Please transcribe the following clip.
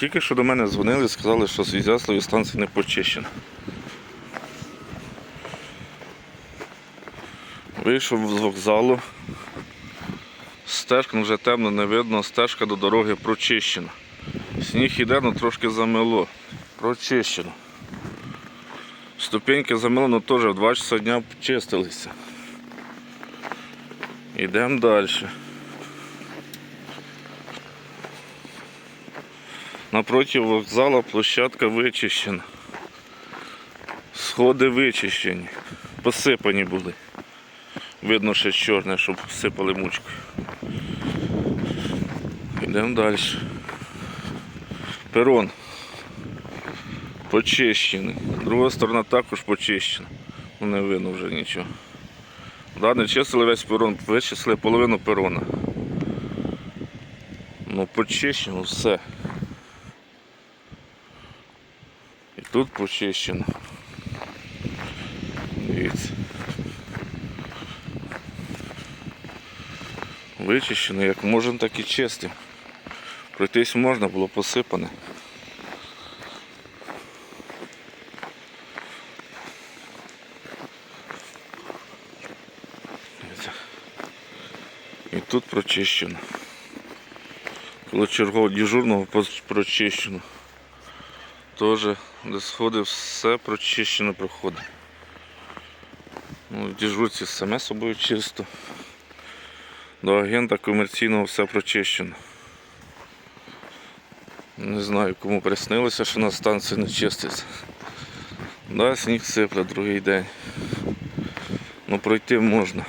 Тільки що до мене дзвонили і сказали, що з Ізяславі станція не почищена. Вийшов з вокзалу. Стежка ну, вже темно, не видно, стежка до дороги прочищена. Сніг іде, ну трошки замело. Прочищено. Ступеньки замело, ну теж в 2 часа дня чистилися. Йдемо далі. Напроти вокзала площадка вичищена. Сходи вичищені. Посипані були. Видно ще чорне, щоб сипали мучкою. Йдемо далі. Перон. Почищений. Друга сторона також почищена. Ну, Не видно вже нічого. Да, не чистили весь перон, вичислили половину перона. Ну, почищено все. І тут почищено. Дивіться. Вичищено, як можна, так і чистим. Пройтись можна, було посипане. І тут прочищено. Коло чергового дежурного прочищено. Теж де сходи все прочищено проходить. Ну, в дежурці саме собою чисто. До агента комерційного все прочищено. Не знаю, кому приснилося, що на станції не чиститься. Да, сніг сипле другий день. Ну пройти можна.